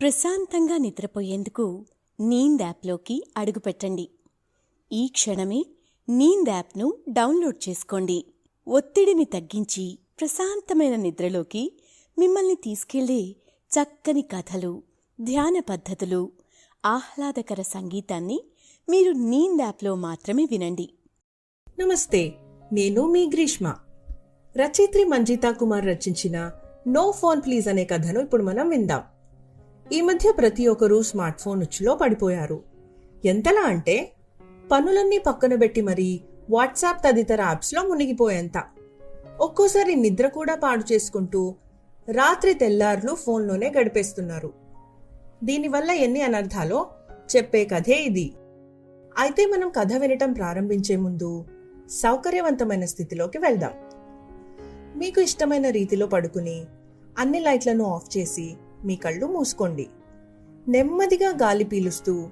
ప్రశాంతంగా నిద్రపోయేందుకు నీంద్ యాప్లోకి అడుగుపెట్టండి. ఈ క్షణమే నీంద్ యాప్ను డౌన్లోడ్ చేసుకోండి. ఒత్తిడిని తగ్గించి ప్రశాంతమైన నిద్రలోకి మిమ్మల్ని తీసుకెళ్ళే చక్కని కథలు ధ్యాన పద్ధతులు ఆహ్లాదకర సంగీతాన్ని మీరు నీంద్ యాప్లో మాత్రమే వినండి. నమస్తే నేను మీ గ్రీష్మ. రచయిత్రి మంజితా కుమార్ రచించిన నో ఫోన్ ప్లీజ్ అనే కథను ఇప్పుడు మనం విందాం. ఈ మధ్య ప్రతి ఒక్కరూ స్మార్ట్ ఫోన్ ఉచ్చులో పడిపోయారు. ఎంతలా అంటే పనులన్నీ పక్కన పెట్టి మరీ వాట్సాప్ తదితర యాప్స్లో మునిగిపోయేంత. ఒక్కోసారి నిద్ర కూడా పాడు చేసుకుంటూ రాత్రి తెల్లార్లు ఫోన్లోనే గడిపేస్తున్నారు. దీనివల్ల ఎన్ని అనర్థాలో చెప్పే కథే ఇది. అయితే మనం కథ వినటం ప్రారంభించే ముందు సౌకర్యవంతమైన స్థితిలోకి వెళ్దాం. మీకు ఇష్టమైన రీతిలో పడుకుని అన్ని లైట్లను ఆఫ్ చేసి మీ కళ్ళు మూసుకోండి. నెమ్మదిగా గాలి పీలుస్తూ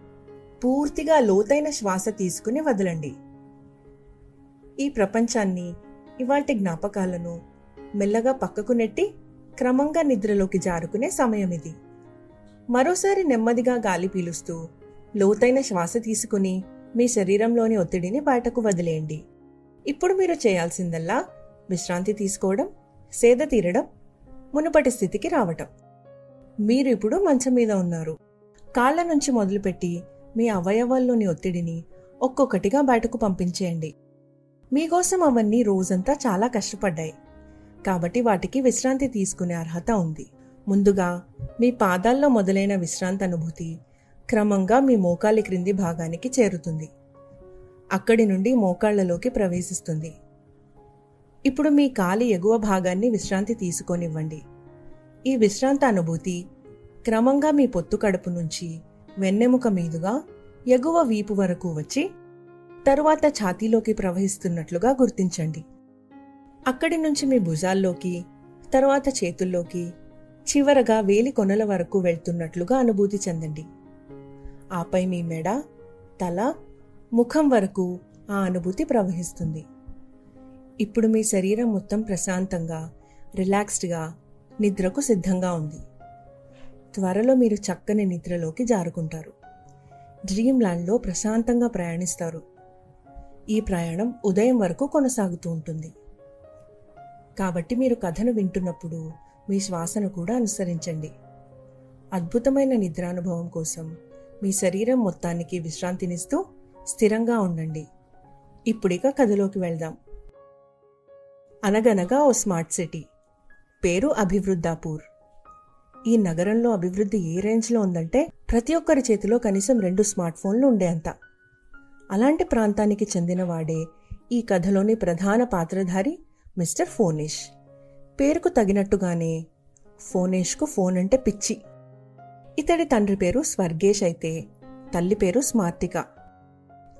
పూర్తిగా లోతైన శ్వాస తీసుకుని వదలండి. ఈ ప్రపంచాన్ని ఇవాటి జ్ఞాపకాలను మెల్లగా పక్కకు నెట్టి క్రమంగా నిద్రలోకి జారుకునే సమయం ఇది. మరోసారి నెమ్మదిగా గాలి పీలుస్తూ లోతైన శ్వాస తీసుకుని మీ శరీరంలోని ఒత్తిడిని బయటకు వదిలేయండి. ఇప్పుడు మీరు చేయాల్సిందల్లా విశ్రాంతి తీసుకోవడం సేద తీరడం మునుపటి స్థితికి రావటం. మీరు ఇప్పుడు మంచం మీద ఉన్నారు. కాళ్ళ నుంచి మొదలుపెట్టి మీ అవయవాల్లోని ఒత్తిడిని ఒక్కొక్కటిగా బయటకు పంపించేయండి. మీకోసం అవన్నీ రోజంతా చాలా కష్టపడ్డాయి. కాబట్టి వాటికి విశ్రాంతి తీసుకునే అర్హత ఉంది. ముందుగా మీ పాదాల్లో మొదలైన విశ్రాంతి అనుభూతి క్రమంగా మీ మోకాలి క్రింది భాగానికి చేరుతుంది. అక్కడి నుండి మోకాళ్ళలోకి ప్రవేశిస్తుంది. ఇప్పుడు మీ కాలి ఎగువ భాగాన్ని విశ్రాంతి తీసుకొనివ్వండి. ఈ విశ్రాంత అనుభూతి క్రమంగా మీ పొత్తు కడుపు నుంచి వెన్నెముక మీదుగా ఎగువ వీపు వరకు వచ్చి తరువాత ఛాతీలోకి ప్రవహిస్తున్నట్లుగా గుర్తించండి. అక్కడి నుంచి మీ భుజాల్లోకి తరువాత చేతుల్లోకి చివరగా వేలి కొనల వరకు వెళ్తున్నట్లుగా అనుభూతి చెందండి. ఆపై మీ మెడ తల ముఖం వరకు ఆ అనుభూతి ప్రవహిస్తుంది. ఇప్పుడు మీ శరీరం మొత్తం ప్రశాంతంగా రిలాక్స్డ్గా నిద్రకు సిద్ధంగా ఉంది. త్వరలో మీరు చక్కని నిద్రలోకి జారుకుంటారు. డ్రీమ్ ల్యాండ్లో ప్రశాంతంగా ప్రయాణిస్తారు. ఈ ప్రయాణం ఉదయం వరకు కొనసాగుతూ ఉంటుంది. కాబట్టి మీరు కథను వింటున్నప్పుడు మీ శ్వాసను కూడా అనుసరించండి. అద్భుతమైన నిద్రానుభవం కోసం మీ శరీరం మొత్తానికి విశ్రాంతినిస్తూ స్థిరంగా ఉండండి. ఇప్పుడిక కథలోకి వెళ్దాం. అనగనగా ఓ స్మార్ట్ సిటీ. పేరు అభివృద్ధాపూర్. ఈ నగరంలో అభివృద్ధి ఏ రేంజ్లో ఉందంటే ప్రతి ఒక్కరి చేతిలో కనీసం రెండు స్మార్ట్ ఫోన్లు ఉండేంత అలాంటి ప్రాంతానికి చెందినవాడే ఈ కథలోని ప్రధాన పాత్రధారి మిస్టర్ ఫోనేష్. పేరుకు తగినట్టుగానే ఫోనేష్కు ఫోన్ అంటే పిచ్చి. ఇతడి తండ్రి పేరు స్వర్గేష్ అయితే తల్లి పేరు స్మార్తిక.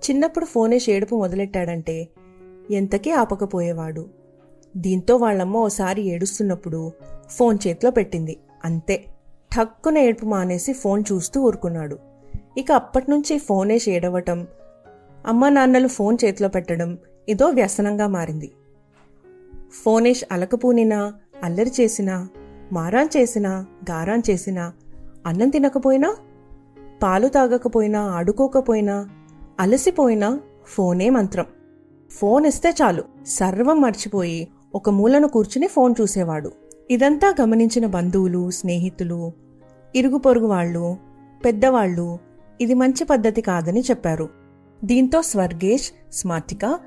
చిన్నప్పుడు ఫోనేష్ ఏడుపు మొదలెట్టాడంటే ఎంతకీ ఆపకపోయేవాడు. దీంతో వాళ్ళమ్మ ఓసారి ఏడుస్తున్నప్పుడు ఫోన్ చేతిలో పెట్టింది. అంతే. ఠక్కున ఏడుపు మానేసి ఫోన్ చూస్తూ ఊరుకున్నాడు. ఇక అప్పట్నుంచి ఫోనే ఏడవటం అమ్మ నాన్నలు ఫోన్ చేతిలో పెట్టడం ఇదో వ్యసనంగా మారింది. ఫోనేష్ అలకపూనినా అల్లరి చేసినా మారాన్ చేసినా గారాన్ చేసినా అన్నం తినకపోయినా పాలు తాగకపోయినా ఆడుకోకపోయినా అలసిపోయినా ఫోనే మంత్రం. ఫోన్ ఇస్తే చాలు. సర్వం మర్చిపోయి ఒక మూలను కూర్చుని ఫోన్ చూసేవాడు. ఇదంతా గమనించిన బంధువులు స్నేహితులు ఇరుగు పొరుగు వాళ్ళు పెద్దవాళ్ళు ఇది మంచి పద్ధతి కాదని చెప్పారు. దీంతో స్వర్గేష్ స్మార్టిక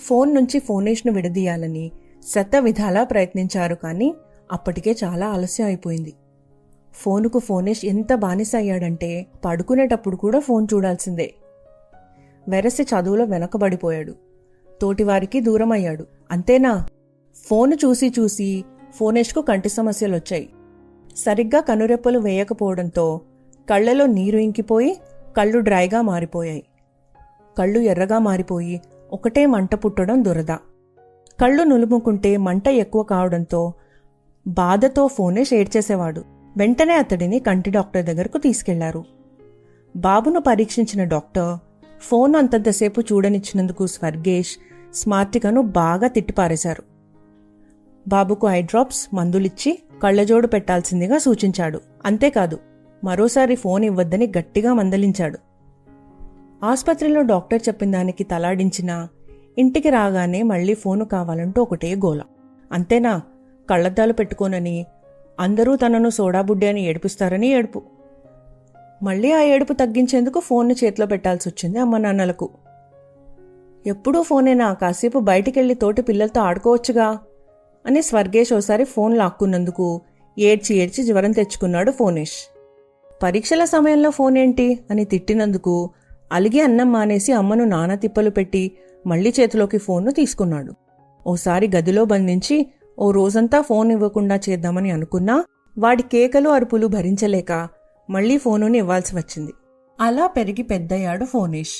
ఫోన్ నుంచి ఫోనేష్ను విడదీయాలని శత విధాలా ప్రయత్నించారు కానీ అప్పటికే చాలా ఆలస్యం అయిపోయింది. ఫోనుకు ఫోనేష్ ఎంత బానిస అయ్యాడంటే పడుకునేటప్పుడు కూడా ఫోన్ చూడాల్సిందే. వెరసి చదువులో వెనకబడిపోయాడు. తోటివారికి దూరం అయ్యాడు అంతేనా? ఫోన్ చూసి చూసి ఫోనేష్కు కంటి సమస్యలు వచ్చాయి. సరిగ్గా కనురెప్పలు వేయకపోవడంతో కళ్ళలో నీరు ఇంకిపోయి కళ్ళు డ్రైగా మారిపోయాయి. కళ్ళు ఎర్రగా మారిపోయి ఒకటే మంట పుట్టడం దురద. కళ్ళు నులుముకుంటే మంట ఎక్కువ కావడంతో బాధతో ఫోనేష్ ఏడ్చేసేవాడు. వెంటనే అతడిని కంటి డాక్టర్ దగ్గరకు తీసుకెళ్ళారు. బాబును పరీక్షించిన డాక్టర్ ఫోన్ అంతంతసేపు చూడనిచ్చినందుకు స్వర్గేష్ స్మార్తికను బాగా తిట్టిపారేశారు. బాబుకు ఐ డ్రాప్స్ మందులిచ్చి కళ్ళజోడు పెట్టాల్సిందిగా సూచించాడు. అంతేకాదు మరోసారి ఫోన్ ఇవ్వద్దని గట్టిగా మందలించాడు. ఆసుపత్రిలో డాక్టర్ చెప్పిన దానికి తలాడించినా ఇంటికి రాగానే మళ్ళీ ఫోను కావాలంటూ ఒకటే గోల. అంతేనా? కళ్ళద్దాలు పెట్టుకోనని అందరూ తనను సోడాబుడ్డి అని ఏడిపిస్తారని ఏడుపు. మళ్ళీ ఆ ఏడుపు తగ్గించేందుకు ఫోన్ను చేతిలో పెట్టాల్సి వచ్చింది అమ్మ నాన్నలకు. ఎప్పుడూ ఫోనేనా? కాసేపు బయటికెళ్ళి తోటి పిల్లలతో ఆడుకోవచ్చుగా? అని స్వర్గేష్ ఓసారి ఫోన్ లాక్కున్నందుకు ఏడ్చి ఏడ్చి జ్వరం తెచ్చుకున్నాడు ఫోనేష్. పరీక్షల సమయంలో ఫోన్ ఏంటి అని తిట్టినందుకు అలిగి అన్నం మానేసి అమ్మను నానా తిప్పలు పెట్టి మళ్ళీ చేతిలోకి ఫోన్ను తీసుకున్నాడు. ఓసారి గదిలో బంధించి ఓ రోజంతా ఫోన్ ఇవ్వకుండా చేద్దామని అనుకున్నా వాడి కేకలు అరుపులు భరించలేక మళ్ళీ ఫోనుని ఇవ్వాల్సి వచ్చింది. అలా పెరిగి పెద్దయ్యాడు ఫోనేష్.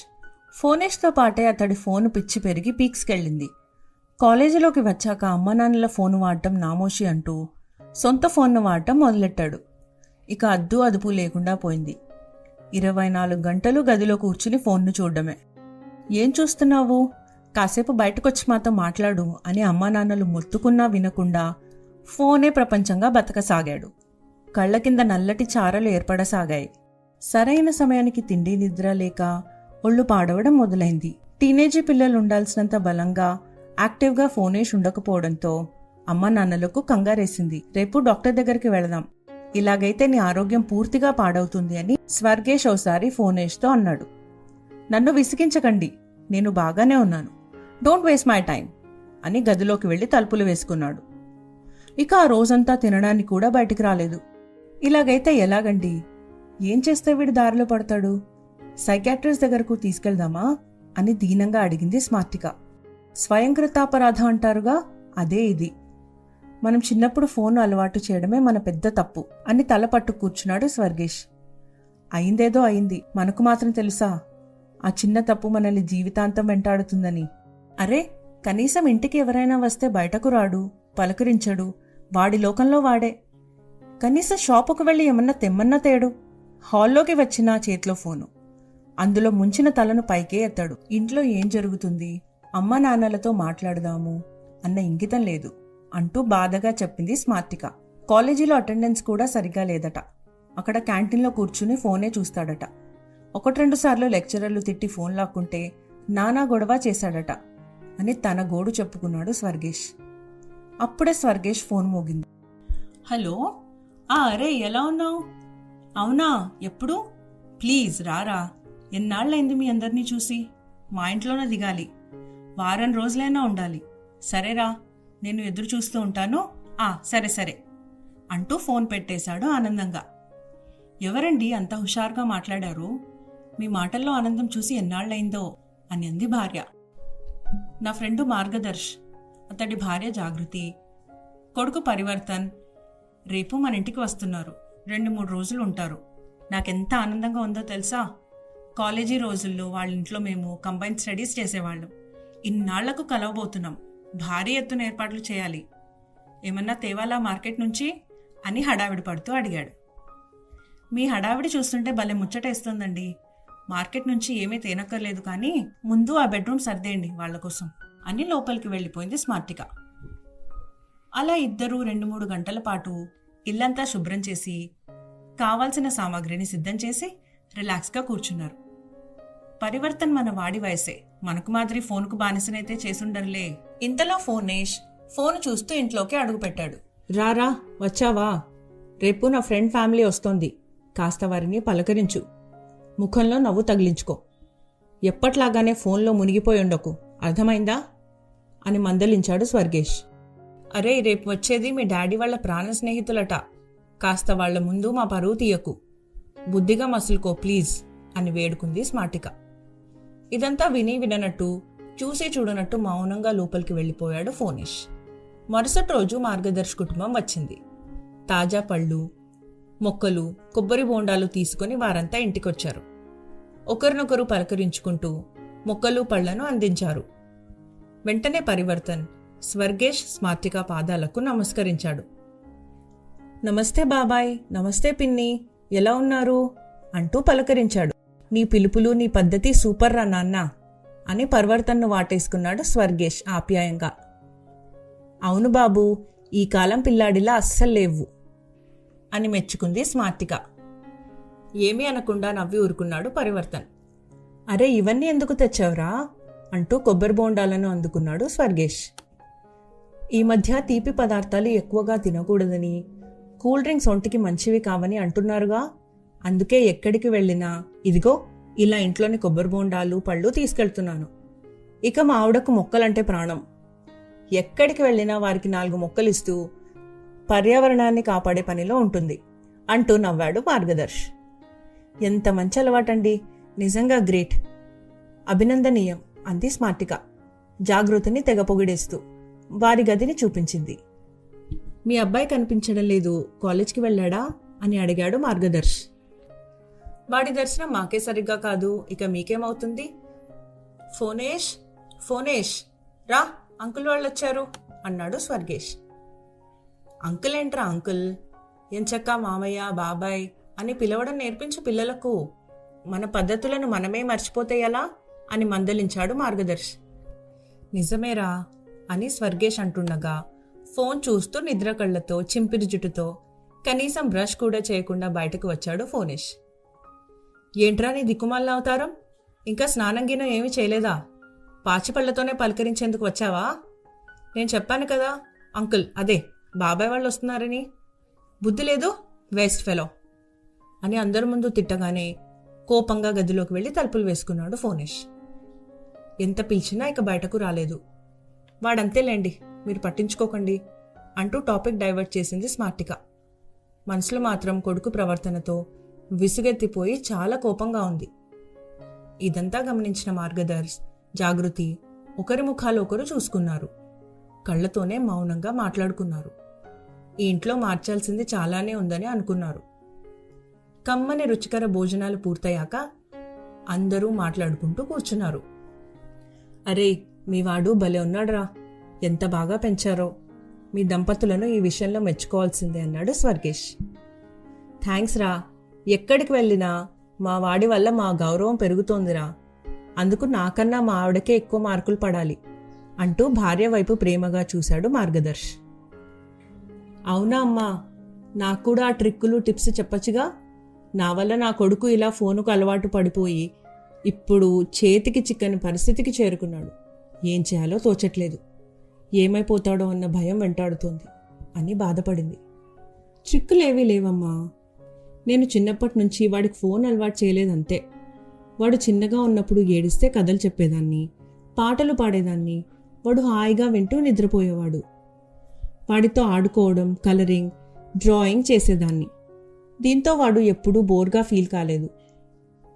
ఫోనేష్తో పాటే అతడి ఫోను పిచ్చి పెరిగి పీక్స్కెళ్ళింది. కాలేజీలోకి వచ్చాక అమ్మ నాన్నల ఫోన్ వాడటం నామోషి అంటూ సొంత ఫోన్ను వాడటం మొదలెట్టాడు. ఇక అద్దు అదుపు లేకుండా పోయింది. ఇరవై నాలుగు గంటలు గదిలో కూర్చుని ఫోన్ను చూడడమే. ఏం చూస్తున్నావు? కాసేపు బయటకొచ్చి మాతో మాట్లాడు అని అమ్మా నాన్నలు మొత్తుకున్నా వినకుండా ఫోనే ప్రపంచంగా బతకసాగాడు. కళ్ళ కింద నల్లటి చారలు ఏర్పడసాగాయి. సరైన సమయానికి తిండి నిద్ర లేక ఒళ్ళు పాడవడం మొదలైంది. టీనేజీ పిల్లలు ఉండాల్సినంత బలంగా యాక్టివ్గా ఫోనేష్ ఉండకపోవడంతో అమ్మ నాన్నలకు కంగారేసింది. రేపు డాక్టర్ దగ్గరికి వెళదాం. ఇలాగైతే నీ ఆరోగ్యం పూర్తిగా పాడవుతుంది అని స్వర్గేష్ ఓసారి ఫోనేష్తో అన్నాడు. నన్ను విసిగించకండి. నేను బాగానే ఉన్నాను. డోంట్ వేస్ట్ మై టైం అని గదిలోకి వెళ్ళి తలుపులు వేసుకున్నాడు. ఇక ఆ రోజంతా తినడానికి కూడా బయటికి రాలేదు. ఇలాగైతే ఎలాగండి? ఏం చేస్తే వీడు దారిలో పడతాడు? సైకాట్రిస్ట్ దగ్గరకు తీసుకెళ్దామా? అని దీనంగా అడిగింది స్మార్టిక స్వయంకృతాపరాధ అంటారుగా? అదే ఇది. మనం చిన్నప్పుడు ఫోన్ అలవాటు చేయడమే మన పెద్ద తప్పు. అని తల పట్టు కూర్చున్నాడు స్వర్గేష్. అయిందేదో అయింది. మనకు మాత్రం తెలుసా? ఆ చిన్న తప్పు మనల్ని జీవితాంతం వెంటాడుతుందని. అరే కనీసం ఇంటికి ఎవరైనా వస్తే బయటకు రాడు పలకరించడు వాడి లోకంలో వాడే. కనీసం షాపుకు వెళ్ళి ఏమన్నా తెమ్మన్నా తేడు. హాల్లోకి వచ్చిన చేతిలో ఫోను. అందులో ముంచిన తలను పైకే ఎత్తాడు. ఇంట్లో ఏం జరుగుతుంది? అమ్మా నాన్నలతో మాట్లాడదాము అన్న ఇంగితం లేదు అంటూ బాధగా చెప్పింది స్మార్తిక. కాలేజీలో అటెండెన్స్ కూడా సరిగా లేదట. అక్కడ క్యాంటీన్లో కూర్చుని ఫోనే చూస్తాడట. ఒకటి రెండు సార్లు లెక్చరర్లు తిట్టి ఫోన్ లాక్కుంటే నానా గొడవ చేశాడట అని తన గోడు చెప్పుకున్నాడు స్వర్గేష్. అప్పుడే స్వర్గేష్ ఫోన్ మోగింది. హలో? ఆ అరే ఎలా ఉన్నావు? అవునా ఎప్పుడు? ప్లీజ్ రారా. ఎన్నాళ్ళైంది మీ అందరినీ చూసి? మా ఇంట్లోనే దిగాలి. వారం రోజులైనా ఉండాలి. సరేరా నేను ఎదురు చూస్తూ ఉంటాను. ఆ సరే సరే అంటూ ఫోన్ పెట్టేశాడు ఆనందంగా. ఎవరండి అంత హుషారుగా మాట్లాడారు? మీ మాటల్లో ఆనందం చూసి ఎన్నాళ్ళైందో అని అంది భార్య. నా ఫ్రెండు మార్గదర్శ్ అతడి భార్య జాగృతి. కొడుకు పరివర్తన్ రేపు మన ఇంటికి వస్తున్నారు. రెండు మూడు రోజులు ఉంటారు. నాకెంత ఆనందంగా ఉందో తెలుసా? కాలేజీ రోజుల్లో వాళ్ళ ఇంట్లో మేము కంబైన్ స్టడీస్ చేసేవాళ్ళం. ఇన్నాళ్ళకు కలవబోతున్నాం. భారీ ఎత్తున ఏర్పాట్లు చేయాలి. ఏమన్నా తేవాలా మార్కెట్ నుంచి? అని హడావిడి పడుతూ అడిగాడు. మీ హడావిడి చూస్తుంటే భలే ముచ్చటేస్తుందండి మార్కెట్ నుంచి ఏమీ తేనక్కర్లేదు కానీ ముందు ఆ బెడ్రూమ్ సర్దేయండి వాళ్ళ కోసం అని లోపలికి వెళ్ళిపోయింది స్మార్టిక అలా ఇద్దరు రెండు మూడు గంటల పాటు ఇల్లంతా శుభ్రం చేసి కావాల్సిన సామాగ్రిని సిద్ధం చేసి రిలాక్స్గా కూర్చున్నారు. పరివర్తన్ మన వాడి వయసే. మనకు మాదిరి ఫోన్కు బానిసనైతే చేసుండరులే. ఇంతలో ఫోనేష్ ఫోన్ చూస్తూ ఇంట్లోకి అడుగుపెట్టాడు. రారా వచ్చావా? రేపు నా ఫ్రెండ్ ఫ్యామిలీ వస్తోంది. కాస్త వారిని పలకరించు. ముఖంలో నవ్వు తగిలించుకో. ఎప్పట్లాగానే ఫోన్లో మునిగిపోయి ఉండకు. అర్థమైందా? అని మందలించాడు స్వర్గేష్. అరే రేపు వచ్చేది మీ డాడీ వాళ్ళ ప్రాణ స్నేహితులట. కాస్త వాళ్ళ ముందు మా పరువు తీయకు. బుద్ధిగా మసులుకో ప్లీజ్ అని వేడుకుంది స్మార్టిక. ఇదంతా విని విననట్టు చూసి చూడనట్టు మౌనంగా లోపలికి వెళ్ళిపోయాడు ఫోనేష్. మరుసటి రోజు మార్గదర్శ్ కుటుంబం వచ్చింది. తాజా పళ్ళు మొక్కలు కొబ్బరి బోండాలు తీసుకుని వారంతా ఇంటికొచ్చారు. ఒకరినొకరు పలకరించుకుంటూ మొక్కలు పళ్ళను అందించారు. వెంటనే పరివర్తన్ స్వర్గేష్ స్మార్టిక పాదాలకు నమస్కరించాడు. నమస్తే బాబాయ్ నమస్తే పిన్ని ఎలా ఉన్నారు? అంటూ పలకరించాడు. నీ పిలుపులు నీ పద్ధతి సూపర్ రా నాన్న అని పర్వర్తన్ను వాటేసుకున్నాడు స్వర్గేష్ ఆప్యాయంగా. అవును బాబు ఈ కాలం పిల్లాడిలా అస్సలు లేవు అని మెచ్చుకుంది స్మార్తిక ఏమీ అనకుండా నవ్వి ఊరుకున్నాడు పరివర్తన్. అరే ఇవన్నీ ఎందుకు తెచ్చావురా? అంటూ కొబ్బరి బోండాలను అందుకున్నాడు స్వర్గేష్. ఈ మధ్య తీపి పదార్థాలు ఎక్కువగా తినకూడదని కూల్ డ్రింక్స్ ఒంటికి మంచివి కావని అంటున్నారుగా? అందుకే ఎక్కడికి వెళ్ళినా ఇదిగో ఇలా ఇంట్లోని కొబ్బరి బోండాలు పళ్ళు తీసుకెళ్తున్నాను. ఇక మా ఆవిడకు మొక్కలంటే ప్రాణం. ఎక్కడికి వెళ్ళినా వారికి నాలుగు మొక్కలు ఇస్తూ పర్యావరణాన్ని కాపాడే పనిలో ఉంటుంది అంటూ నవ్వాడు మార్గదర్శ్. ఎంత మంచి అలవాటండి. నిజంగా గ్రేట్. అభినందనీయం అంది స్మార్టిక. జాగృతిని తెగ పొగిడేస్తూ వారి గదిని చూపించింది. మీ అబ్బాయి కనిపించడం లేదు. కాలేజ్కి వెళ్ళాడా? అని అడిగాడు మార్గదర్శ్. వాడి దర్శనం మాకే సరిగ్గా కాదు. ఇక మీకేమవుతుంది? ఫోనేష్ ఫోనేష్ రా అంకుల్ వాళ్ళు వచ్చారు అన్నాడు స్వర్గేష్. అంకుల్? ఏంట్రా అంకుల్ ఎంచక్క మామయ్య బాబాయ్ అని పిలవడం నేర్పించు పిల్లలకు. మన పద్ధతులను మనమే మర్చిపోతే ఎలా? అని మందలించాడు మార్గదర్శి. నిజమేరా అని స్వర్గేష్ అంటుండగా ఫోన్ చూస్తూ నిద్ర కళ్ళతో చింపిరి జుట్టుతో కనీసం బ్రష్ కూడా చేయకుండా బయటకు వచ్చాడు ఫోనేష్. ఏంట్రా నీ దిక్కుమాలిన అవతారం? ఇంకా స్నానం గినం ఏమీ చేయలేదా? పాచిపళ్ళతోనే పలకరించేందుకు వచ్చావా? నేను చెప్పాను కదా అంకుల్ అదే బాబాయ్ వాళ్ళు వస్తున్నారని. బుద్ధి లేదు వేస్ట్ ఫెలో. అని అందరి ముందు తిట్టగానే కోపంగా గదిలోకి వెళ్ళి తలుపులు వేసుకున్నాడు ఫోనేష్. ఎంత పిలిచినా ఇక బయటకు రాలేదు. వాడంతేలేండి మీరు పట్టించుకోకండి అంటూ టాపిక్ డైవర్ట్ చేసింది స్మార్టిక. మనసులో మాత్రం కొడుకు ప్రవర్తనతో విసుగెత్తిపోయి చాలా కోపంగా ఉంది. ఇదంతా గమనించిన మార్గదర్శ్ జాగృతి ఒకరి ముఖాలు ఒకరు చూసుకున్నారు. కళ్ళతోనే మౌనంగా మాట్లాడుకున్నారు. ఈ ఇంట్లో మార్చాల్సింది చాలానే ఉందని అనుకున్నారు. కమ్మని రుచికర భోజనాలు పూర్తయ్యాక అందరూ మాట్లాడుకుంటూ కూర్చున్నారు. అరే మీ వాడు భలే ఉన్నాడురా. ఎంత బాగా పెంచారో. మీ దంపతులను ఈ విషయంలో మెచ్చుకోవాల్సిందే అన్నాడు స్వర్గేష్. థ్యాంక్స్ రా. ఎక్కడికి వెళ్ళినా మా వాడి వల్ల మా గౌరవం పెరుగుతోందిరా. అందుకు నాకన్నా మా ఆవిడకే ఎక్కువ మార్కులు పడాలి అంటూ భార్య వైపు ప్రేమగా చూశాడు మార్గదర్శ్. అవునా అమ్మా నాకు కూడా ఆ ట్రిక్కులు టిప్స్ చెప్పచ్చుగా? నా వల్ల నా కొడుకు ఇలా ఫోనుకు అలవాటు పడిపోయి ఇప్పుడు చేతికి చిక్కని పరిస్థితికి చేరుకున్నాడు. ఏం చేయాలో తోచట్లేదు. ఏమైపోతాడో అన్న భయం వెంటాడుతోంది అని బాధపడింది. ట్రిక్కులేవీ లేవమ్మా. నేను చిన్నప్పటి నుంచి వాడికి ఫోన్ అలవాటు చేయలేదంతే. వాడు చిన్నగా ఉన్నప్పుడు ఏడిస్తే కథలు చెప్పేదాన్ని పాటలు పాడేదాన్ని వాడు హాయిగా వింటూ నిద్రపోయేవాడు. వాడితో ఆడుకోవడం కలరింగ్ డ్రాయింగ్ చేసేదాన్ని. దీంతో వాడు ఎప్పుడూ బోర్గా ఫీల్ కాలేదు.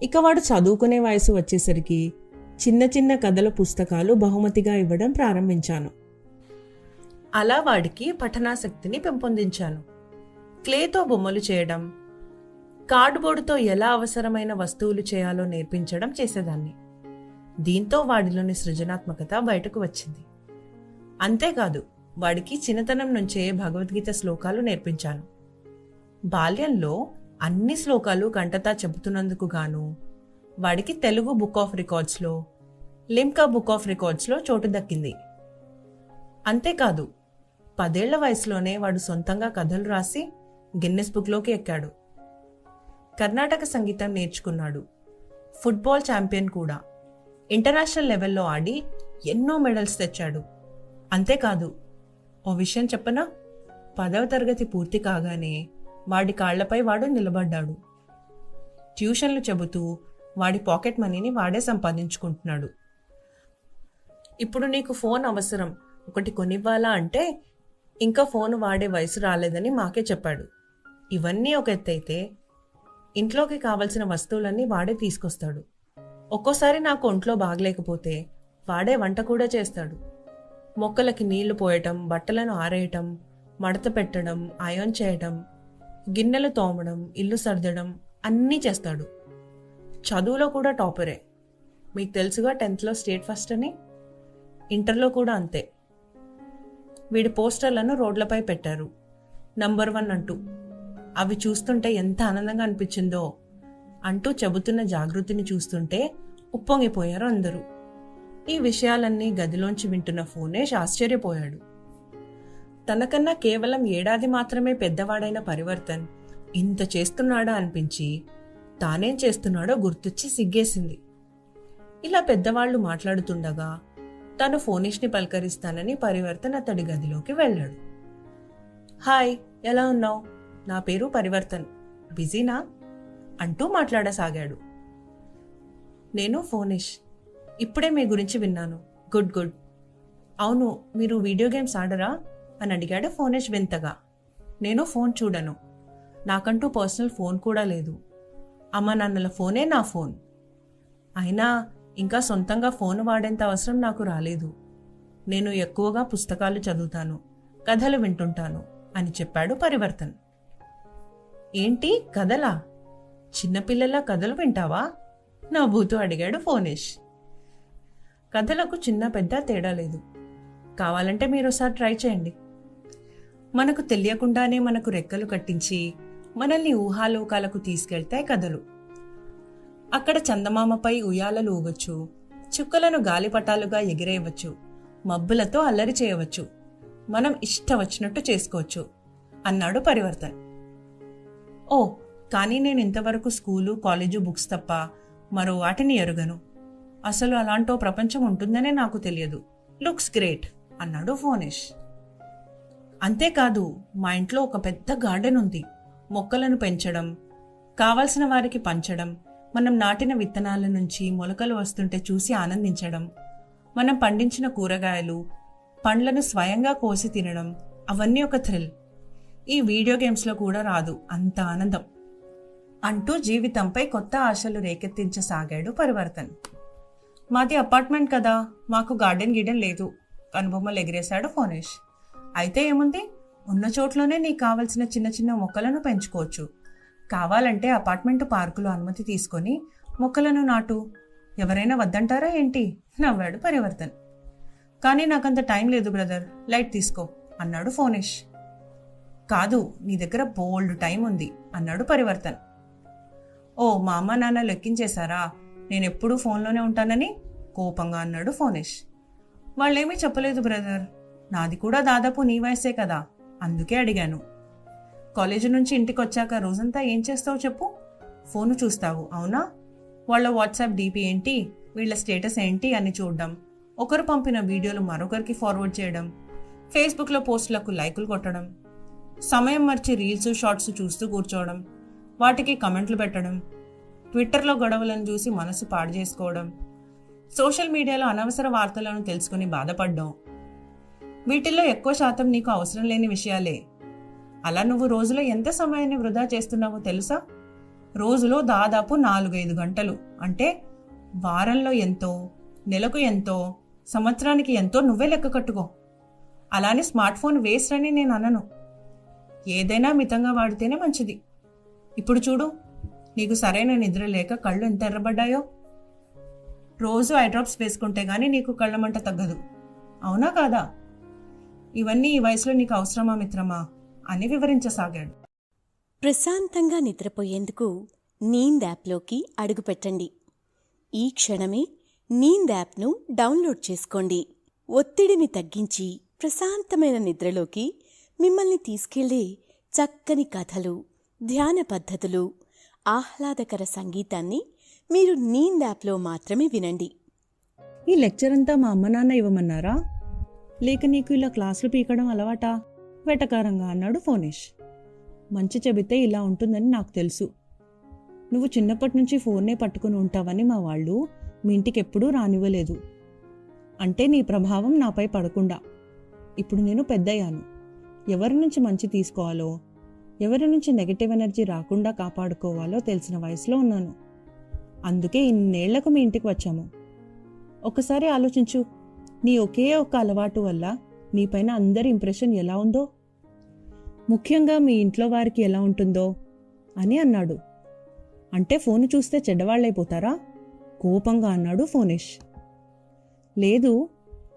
ఇక వాడు చదువుకునే వయసు వచ్చేసరికి చిన్న చిన్న కథల పుస్తకాలు బహుమతిగా ఇవ్వడం ప్రారంభించాను. అలా వాడికి పఠనాసక్తిని పెంపొందించాను. క్లేతో బొమ్మలు చేయడం కార్డ్బోర్డుతో ఎలా అవసరమైన వస్తువులు చేయాలో నేర్పించడం చేసేదాన్ని. దీంతో వాడిలోని సృజనాత్మకత బయటకు వచ్చింది. అంతేకాదు వాడికి చిన్నతనం నుంచే భగవద్గీత శ్లోకాలు నేర్పించాను. బాల్యంలో అన్ని శ్లోకాలు కంటతా చెబుతున్నందుకు గాను వాడికి తెలుగు బుక్ ఆఫ్ రికార్డ్స్లో లిమ్కా బుక్ ఆఫ్ రికార్డ్స్లో చోటు దక్కింది. అంతేకాదు పదేళ్ళ వయసులోనే వాడు సొంతంగా కథలు రాసి గిన్నెస్ బుక్లోకి ఎక్కాడు. కర్ణాటక సంగీతం నేర్చుకున్నాడు. ఫుట్బాల్ ఛాంపియన్ కూడా. ఇంటర్నేషనల్ లెవెల్లో ఆడి ఎన్నో మెడల్స్ తెచ్చాడు. అంతేకాదు ఓ విషయం చెప్పనా? పదవ తరగతి పూర్తి కాగానే వాడి కాళ్ళపై వాడు నిలబడ్డాడు. ట్యూషన్లు చెబుతూ వాడి పాకెట్ మనీని వాడే సంపాదించుకుంటున్నాడు. ఇప్పుడు నీకు ఫోన్ అవసరం. ఒకటి కొనివ్వాలా అంటే ఇంకా ఫోన్ వాడే వయసు రాలేదని మాకే చెప్పాడు. ఇవన్నీ ఒక ఎత్తైతే ఇంట్లోకి కావలసిన వస్తువులన్నీ వాడే తీసుకొస్తాడు. ఒక్కోసారి నాకు ఒంట్లో బాగలేకపోతే వాడే వంట కూడా చేస్తాడు. మొక్కలకి నీళ్ళు పోయటం బట్టలను ఆరేయటం మడత పెట్టడం అయోన్ చేయటం గిన్నెలు తోమడం ఇల్లు సర్దడం అన్నీ చేస్తాడు. చదువులో కూడా టాపరే. మీకు తెలుసుగా టెన్త్లో స్టేట్ ఫస్ట్ అని? ఇంటర్లో కూడా అంతే. వీడి పోస్టర్లను రోడ్లపై పెట్టారు. నంబర్ వన్ అంటూ. అవి చూస్తుంటే ఎంత ఆనందంగా అనిపించిందో అంటూ చెబుతున్న జాగృతిని చూస్తుంటే ఉప్పొంగిపోయారు అందరూ. ఈ విషయాలన్నీ గదిలోంచి వింటున్న ఫోనేష్ ఆశ్చర్యపోయాడు. తనకన్నా కేవలం ఏడాది మాత్రమే పెద్దవాడైన పరివర్తన్ ఇంత చేస్తున్నాడా అనిపించి తానేం చేస్తున్నాడో గుర్తొచ్చి సిగ్గేసింది. ఇలా పెద్దవాళ్ళు మాట్లాడుతుండగా తను ఫోనిష్ని పలకరిస్తానని పరివర్తన్ అతడి గదిలోకి వెళ్ళాడు. హాయ్ ఎలా ఉన్నావు? నా పేరు పరివర్తన్. బిజీనా? అంటూ మాట్లాడసాగాడు. నేను ఫోనిష్. ఇప్పుడే మీ గురించి విన్నాను. Good good. అవును మీరు వీడియో గేమ్స్ ఆడరా? అని అడిగాడు ఫోనిష్ వింతగా. నేను ఫోన్ చూడను. నాకంటూ పర్సనల్ ఫోన్ కూడా లేదు. అమ్మ నాన్నల ఫోనే నా ఫోన్. అయినా ఇంకా సొంతంగా ఫోన్ వాడేంత అవసరం నాకు రాలేదు. నేను ఎక్కువగా పుస్తకాలు చదువుతాను కథలు వింటుంటాను అని చెప్పాడు పరివర్తన్. ఏంటి కథలా? చిన్నపిల్లల కథలు వింటావా? నవ్వుతూ అడిగాడు ఫోనేష్. కథలకు చిన్న పెద్ద తేడా లేదు. కావాలంటే మీరు ఒకసారి ట్రై చేయండి. మనకు తెలియకుండానే మనకు రెక్కలు కట్టించి మనల్ని ఊహాలోకాలకు తీసుకెళ్తాయి కథలు. అక్కడ చందమామపై ఉయ్యాలలు ఊగొచ్చు చుక్కలను గాలిపటాలుగా ఎగిరేయవచ్చు మబ్బులతో అల్లరి చేయవచ్చు మనం ఇష్ట వచ్చినట్టు చేసుకోవచ్చు అన్నాడు పరివర్తన్. ఓ కానీ నేను ఇంతవరకు స్కూలు కాలేజు బుక్స్ తప్ప మరో వాటిని ఎరుగను. అసలు అలాంటో ప్రపంచం ఉంటుందనే నాకు తెలియదు. లుక్స్ గ్రేట్ అన్నాడు ఫోనిష్. అంతేకాదు మా ఇంట్లో ఒక పెద్ద గార్డెన్ ఉంది. మొక్కలను పెంచడం కావలసిన వారికి పంచడం మనం నాటిన విత్తనాల నుంచి మొలకలు వస్తుంటే చూసి ఆనందించడం మనం పండించిన కూరగాయలు పండ్లను స్వయంగా కోసి తినడం అవన్నీ ఒక థ్రిల్. ఈ వీడియో గేమ్స్లో కూడా రాదు. అంత ఆనందం. అంటూ జీవితంపై కొత్త ఆశలు రేకెత్తించసాగాడు పరివర్తన్. మాది అపార్ట్మెంట్ కదా. మాకు గార్డెన్ గీడెన్ లేదు. కనుబొమ్మలు ఎగిరేశాడు ఫోనేష్. అయితే ఏముంది? ఉన్న చోట్లోనే నీకు కావలసిన చిన్న చిన్న మొక్కలను పెంచుకోవచ్చు. కావాలంటే అపార్ట్మెంట్ పార్కులో అనుమతి తీసుకొని మొక్కలను నాటు. ఎవరైనా వద్దంటారా ఏంటి? నవ్వాడు పరివర్తన్. కానీ నాకంత టైం లేదు బ్రదర్. లైట్ తీసుకో అన్నాడు ఫోనేష్. కాదు నీ దగ్గర బోల్డ్ టైం ఉంది అన్నాడు పరివర్తన్. ఓ మా అమ్మ నాన్న లెక్కించేశారా? నేను ఎప్పుడూ ఫోన్లోనే ఉంటానని? కోపంగా అన్నాడు ఫోనేష్. వాళ్ళేమీ చెప్పలేదు బ్రదర్. నాది కూడా దాదాపు నీ వయసే కదా అందుకే అడిగాను. కాలేజీ నుంచి ఇంటికి వచ్చాక రోజంతా ఏం చేస్తావు చెప్పు? ఫోను చూస్తావు అవునా? వాళ్ళ వాట్సాప్ డీపీ ఏంటి? వీళ్ళ స్టేటస్ ఏంటి? అని చూడడం. ఒకరు పంపిన వీడియోలు మరొకరికి ఫార్వర్డ్ చేయడం. ఫేస్బుక్లో పోస్టులకు లైకులు కొట్టడం. సమయం మర్చి రీల్స్ షార్ట్స్ చూస్తూ కూర్చోవడం వాటికి కమెంట్లు పెట్టడం ట్విట్టర్లో గొడవలను చూసి మనసు పాడు చేసుకోవడం సోషల్ మీడియాలో అనవసర వార్తలను తెలుసుకుని బాధపడ్డం. వీటిల్లో ఎక్కువ శాతం నీకు అవసరం లేని విషయాలే. అలా నువ్వు రోజులో ఎంత సమయాన్ని వృధా చేస్తున్నావో తెలుసా? రోజులో దాదాపు నాలుగైదు గంటలు. అంటే వారంలో ఎంతో నెలకు ఎంతో సంవత్సరానికి ఎంతో నువ్వే లెక్క కట్టుకో. అలానే స్మార్ట్ ఫోన్ వేస్ట్ అని నేను అనను. ఏదైనా మితంగా వాడితేనే మంచిది. ఇప్పుడు చూడు నీకు సరైన నిద్ర లేక కళ్ళు ఎంత ఎర్రబడ్డాయో. రోజు ఐ డ్రాప్స్ వేసుకుంటే గానీ నీకు కళ్ళమంట తగ్గదు. అవునా కాదా? ఇవన్నీ ఈ వయసులో నీకు అవసరమా మిత్రమా అని వివరించసాగాడు. ప్రశాంతంగా నిద్రపోయేందుకు నీంద్ యాప్లోకి అడుగుపెట్టండి ఈ క్షణమే నీంద్ యాప్ను డౌన్లోడ్ చేసుకోండి. ఒత్తిడిని తగ్గించి ప్రశాంతమైన నిద్రలోకి మిమ్మల్ని తీసుకెళ్ళే చక్కని కథలు ధ్యాన పద్ధతులు ఆహ్లాదకర సంగీతాన్ని మీరు నీంద్ యాప్లో మాత్రమే వినండి. ఈ లెక్చర్ అంతా మా అమ్మ నాన్న ఇవ్వమన్నారా? లేక నీకు ఇలా క్లాసులు పీకడం అలవాటా? వెటకారంగా అన్నాడు ఫోనేష్. మంచి చెబితే ఇలా ఉంటుందని నాకు తెలుసు. నువ్వు చిన్నప్పటి నుంచి ఫోన్నే పట్టుకుని ఉంటావని మా వాళ్ళు మీ ఇంటికి ఎప్పుడూ రానివ్వలేదు. అంటే నీ ప్రభావం నాపై పడకుండా. ఇప్పుడు నేను పెద్దయ్యాను. ఎవరి నుంచి మంచి తీసుకోవాలో ఎవరి నుంచి నెగటివ్ ఎనర్జీ రాకుండా కాపాడుకోవాలో తెలిసిన వయసులో ఉన్నాను. అందుకే ఇన్నేళ్ళకు మీ ఇంటికి వచ్చాము. ఒకసారి ఆలోచించు నీ ఒకే ఒక్క అలవాటు వల్ల నీపైన అందరి ఇంప్రెషన్ ఎలా ఉందో? ముఖ్యంగా మీ ఇంట్లో వారికి ఎలా ఉంటుందో? అని అన్నాడు. అంటే ఫోన్ చూస్తే చెడ్డవాళ్ళైపోతారా? కోపంగా అన్నాడు ఫోనేష్. లేదు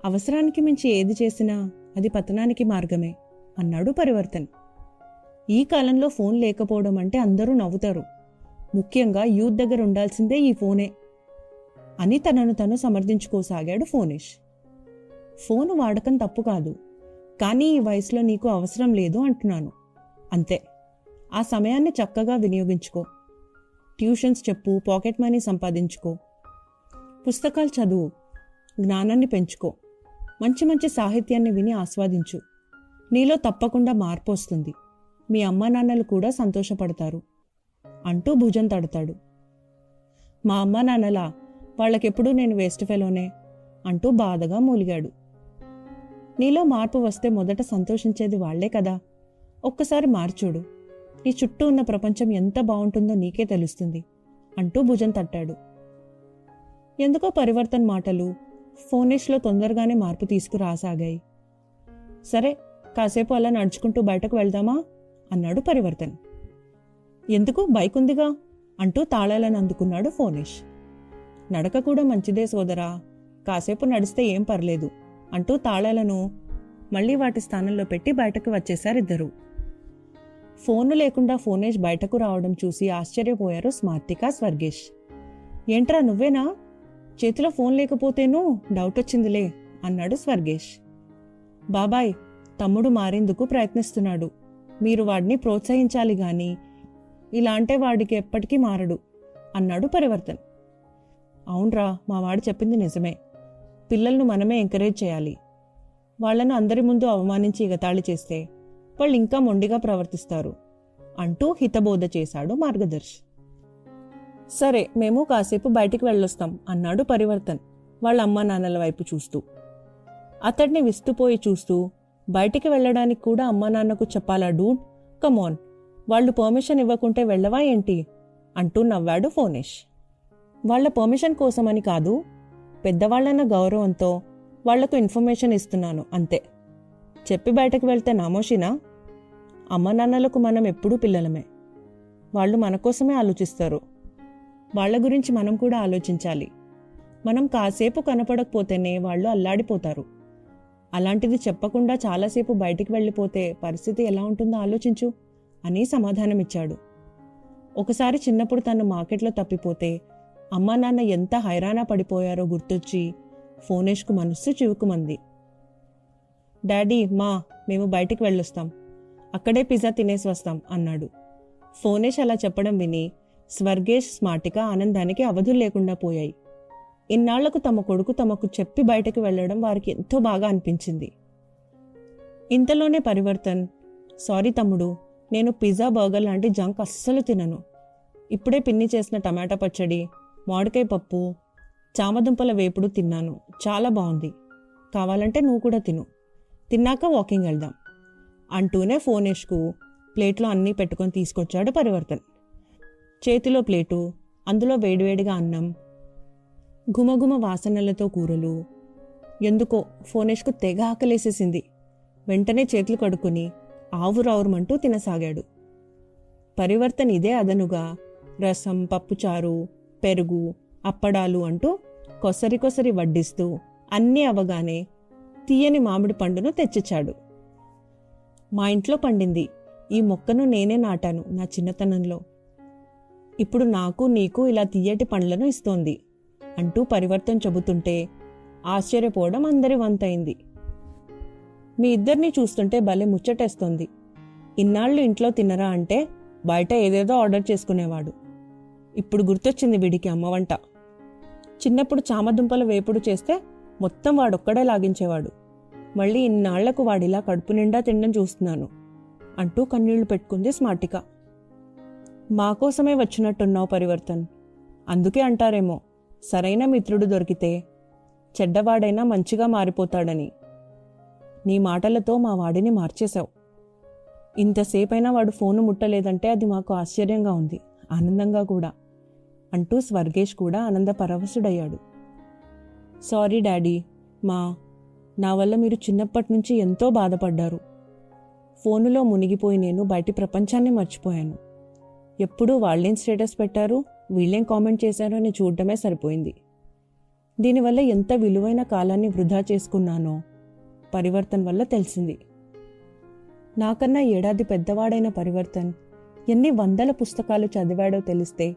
అవసరానికి మించి ఏది చేసినా అది పతనానికి మార్గమే. అన్నాడు పరివర్తన్. ఈ కాలంలో ఫోన్ లేకపోవడం అంటే అందరూ నవ్వుతారు. ముఖ్యంగా యూత్ దగ్గర ఉండాల్సిందే ఈ ఫోనే. అని తనను తను సమర్థించుకోసాగాడు ఫోనేష్. ఫోన్ వాడకం తప్పు కాదు. కానీ ఈ వయసులో నీకు అవసరం లేదు అంటున్నాను. అంతే. ఆ సమయాన్ని చక్కగా వినియోగించుకో. ట్యూషన్స్ చెప్పు పాకెట్ మనీ సంపాదించుకో. పుస్తకాలు చదువు. జ్ఞానాన్ని పెంచుకో. మంచి మంచి సాహిత్యాన్ని విని ఆస్వాదించు. నీలో తప్పకుండా మార్పు వస్తుంది మీ అమ్మా నాన్నలు కూడా సంతోషపడతారు. అంటూ భుజం తడతాడు. మా అమ్మా నాన్నలా వాళ్ళకెప్పుడూ నేను వేస్ట్ ఫెలోనే అంటూ బాధగా మూలిగాడు. నీలో మార్పు వస్తే మొదట సంతోషించేది వాళ్ళే కదా. ఒక్కసారి మార్చుడు. నీ చుట్టూ ఉన్న ప్రపంచం ఎంత బాగుంటుందో నీకే తెలుస్తుంది అంటూ భుజం తట్టాడు. ఎందుకో పరివర్తన్ మాటలు ఫోనిష్లో తొందరగానే మార్పు తీసుకురాసాగాయి. సరే కాసేపు అలా నడుచుకుంటూ బయటకు వెళ్దామా? అన్నాడు పరివర్తన్. ఎందుకు? బైక్ ఉందిగా అంటూ తాళాలను అందుకున్నాడు ఫోనేష్. నడక కూడా మంచిదే సోదరా. కాసేపు నడిస్తే ఏం పర్లేదు అంటూ తాళాలను మళ్ళీ వాటి స్థానంలో పెట్టి బయటకు వచ్చేశారిద్దరూ ఫోను లేకుండా ఫోనేష్ బయటకు రావడం చూసి ఆశ్చర్యపోయారు స్మార్తిక స్వర్గేష్. ఏంట్రా నువ్వేనా? చేతిలో ఫోన్ లేకపోతేనూ డౌట్ వచ్చిందిలే అన్నాడు స్వర్గేష్. బాబాయ్ తమ్ముడు మారేందుకు ప్రయత్నిస్తున్నాడు. మీరు వాడిని ప్రోత్సహించాలి గాని ఇలా అంటే వాడికి ఎప్పటికీ మారడు అన్నాడు పరివర్తన్. అవునరా మా వాడు చెప్పింది నిజమే. పిల్లలను మనమే ఎంకరేజ్ చేయాలి. వాళ్ళను అందరి ముందు అవమానించి ఎగతాళి చేస్తే వాళ్ళు ఇంకా మొండిగా ప్రవర్తిస్తారు అంటూ హితబోధ చేశాడు మార్గదర్శ్. సరే మేము కాసేపు బయటికి వెళ్ళొస్తాం అన్నాడు పరివర్తన్ వాళ్ళ అమ్మా నాన్నల వైపు చూస్తూ. అతడిని విస్తుపోయి చూస్తూ బయటికి వెళ్ళడానికి కూడా అమ్మా నాన్నకు చెప్పాలా డూడ్ కమోన్ వాళ్ళు పర్మిషన్ ఇవ్వకుంటే వెళ్ళవా ఏంటి? అంటూ నవ్వాడు ఫోనేష్. వాళ్ళ పర్మిషన్ కోసమని కాదు పెద్దవాళ్ళన్న గౌరవంతో వాళ్ళకు ఇన్ఫర్మేషన్ ఇస్తున్నాను అంతే. చెప్పి బయటకు వెళ్తే నామోషినా? అమ్మ నాన్నలకు మనం ఎప్పుడూ పిల్లలమే. వాళ్ళు మన కోసమే ఆలోచిస్తారు. వాళ్ళ గురించి మనం కూడా ఆలోచించాలి. మనం కాసేపు కనపడకపోతేనే వాళ్ళు అల్లాడిపోతారు. అలాంటిది చెప్పకుండా చాలాసేపు బయటికి వెళ్ళిపోతే పరిస్థితి ఎలా ఉంటుందో ఆలోచించు అని సమాధానమిచ్చాడు. ఒకసారి చిన్నప్పుడు తను మార్కెట్లో తప్పిపోతే అమ్మా నాన్న ఎంత హైరాణ పడిపోయారో గుర్తొచ్చి ఫోనేష్కు మనస్సు చివుకుమంది. డాడీ మా మేము బయటికి వెళ్ళొస్తాం. అక్కడే పిజ్జా తినేసి వస్తాం అన్నాడు. ఫోనేష్ అలా చెప్పడం విని స్వర్గేష్ స్మార్టిక ఆనందానికి అవధులు లేకుండా పోయాయి. ఇన్నాళ్ళకు తమ కొడుకు తమకు చెప్పి బయటకు వెళ్ళడం వారికి ఎంతో బాగా అనిపించింది. ఇంతలోనే పరివర్తన్ సారీ తమ్ముడు నేను పిజ్జా బర్గర్ లాంటి జంక్ అస్సలు తినను. ఇప్పుడే పిన్ని చేసిన టమాటా పచ్చడి మామిడికాయ పప్పు చామదుంపల వేపుడు తిన్నాను. చాలా బాగుంది. కావాలంటే నువ్వు కూడా తిను. తిన్నాక వాకింగ్ వెళ్దాం. అంటూనే ఫోనేష్కు ప్లేట్లో అన్నీ పెట్టుకొని తీసుకొచ్చాడు పరివర్తన్. చేతిలో ప్లేటు అందులో వేడివేడిగా అన్నం గుమగుమ వాసనలతో కూరలు. ఎందుకో ఫోనేష్కు తెగ ఆకలేసేసింది. వెంటనే చేతులు కడుక్కుని ఆవురావురమంటూ తినసాగాడు. పరివర్తన్ ఇదే అదనుగా రసం పప్పుచారు పెరుగు అప్పడాలు అంటూ కొసరి కొసరి వడ్డిస్తూ అన్నీ అవగానే తీయని మామిడి పండును తెచ్చిచ్చాడు. మా ఇంట్లో పండింది. ఈ మొక్కను నేనే నాటాను నా చిన్నతనంలో. ఇప్పుడు నాకు నీకు ఇలా తీయటి పండ్లను ఇస్తోంది. అంటూ పరివర్తన చెబుతుంటే ఆశ్చర్యపోవడం అందరి వంతైంది. మీ ఇద్దరిని చూస్తుంటే భలే ముచ్చటేస్తోంది. ఇన్నాళ్ళు ఇంట్లో తినరా అంటే బయట ఏదేదో ఆర్డర్ చేసుకునేవాడు. ఇప్పుడు గుర్తొచ్చింది వీడికి అమ్మ వంట. చిన్నప్పుడు చామదుంపల వేపుడు చేస్తే మొత్తం వాడొక్కడే లాగించేవాడు. మళ్ళీ ఇన్నాళ్ళకు వాడిలా కడుపు నిండా తినడం చూస్తున్నాను అంటూ కన్నీళ్ళు పెట్టుకుంది స్మార్టిక. మా కోసమే వచ్చినట్టున్నావు పరివర్తన్. అందుకే అంటారేమో సరైన మిత్రుడు దొరికితే చెడ్డవాడైనా మంచిగా మారిపోతాడని. నీ మాటలతో మా వాడిని మార్చేశావు. ఇంతసేపైనా వాడు ఫోను ముట్టలేదంటే అది మాకు ఆశ్చర్యంగా ఉంది. ఆనందంగా కూడా. అంటూ స్వర్గేష్ కూడా ఆనంద పరవశుడయ్యాడు. సారీ డాడీ మా నా వల్ల మీరు చిన్నప్పటి నుంచి ఎంతో బాధపడ్డారు. ఫోనులో మునిగిపోయి నేను బయటి ప్రపంచాన్ని మర్చిపోయాను. ఎప్పుడూ వాళ్ళేం స్టేటస్ పెట్టారు? వీళ్ళేం కామెంట్ చేశారో అని చూడటమే సరిపోయింది. దీనివల్ల ఎంత విలువైన కాలాన్ని వృధా చేసుకున్నానో పరివర్తన్ వల్ల తెలిసింది. నాకన్నా ఏడాది పెద్దవాడైన పరివర్తన్ ఎన్ని వందల పుస్తకాలు చదివాడో తెలిస్తే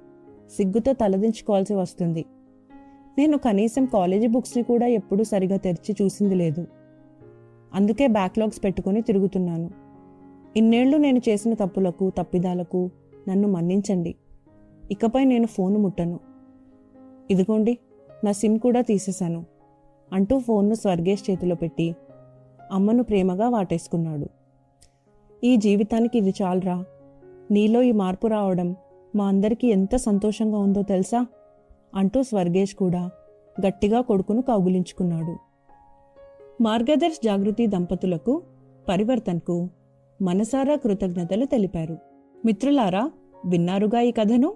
సిగ్గుతో తలదించుకోవాల్సి వస్తుంది. నేను కనీసం కాలేజీ బుక్స్ని కూడా ఎప్పుడూ సరిగా తెరిచి చూసింది లేదు. అందుకే బ్యాక్లాగ్స్ పెట్టుకుని తిరుగుతున్నాను. ఇన్నేళ్ళు నేను చేసిన తప్పులకు తప్పిదాలకు నన్ను మన్నించండి. ఇకపై నేను ఫోన్ ముట్టను. ఇదిగోండి నా సిమ్ కూడా తీసేశాను అంటూ ఫోన్ను స్వర్గేష్ చేతిలో పెట్టి అమ్మను ప్రేమగా వాటేసుకున్నాడు. ఈ జీవితానికి ఇది చాలరా. నీలో ఈ మార్పు రావడం మా అందరికీ ఎంత సంతోషంగా ఉందో తెలుసా? అంటూ స్వర్గేష్ కూడా గట్టిగా కొడుకును కౌగులించుకున్నాడు. మార్గదర్శ్ జాగృతి దంపతులకు పరివర్తన్కు మనసారా కృతజ్ఞతలు తెలిపారు. మిత్రులారా విన్నారుగా ఈ కథను?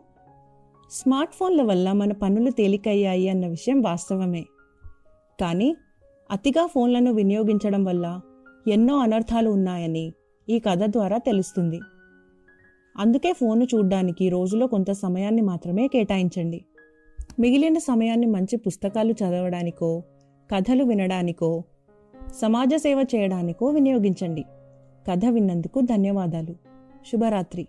స్మార్ట్ ఫోన్ల వల్ల మన పనులు తేలికయ్యాయి అన్న విషయం వాస్తవమే. కానీ అతిగా ఫోన్లను వినియోగించడం వల్ల ఎన్నో అనర్థాలు ఉన్నాయని ఈ కథ ద్వారా తెలుస్తుంది. అందుకే ఫోన్ను చూడ్డానికి రోజులో కొంత సమయాన్ని మాత్రమే కేటాయించండి. మిగిలిన సమయాన్ని మంచి పుస్తకాలు చదవడానికో కథలు వినడానికో సమాజ సేవ చేయడానికో వినియోగించండి. కథ విన్నందుకు ధన్యవాదాలు. శుభరాత్రి.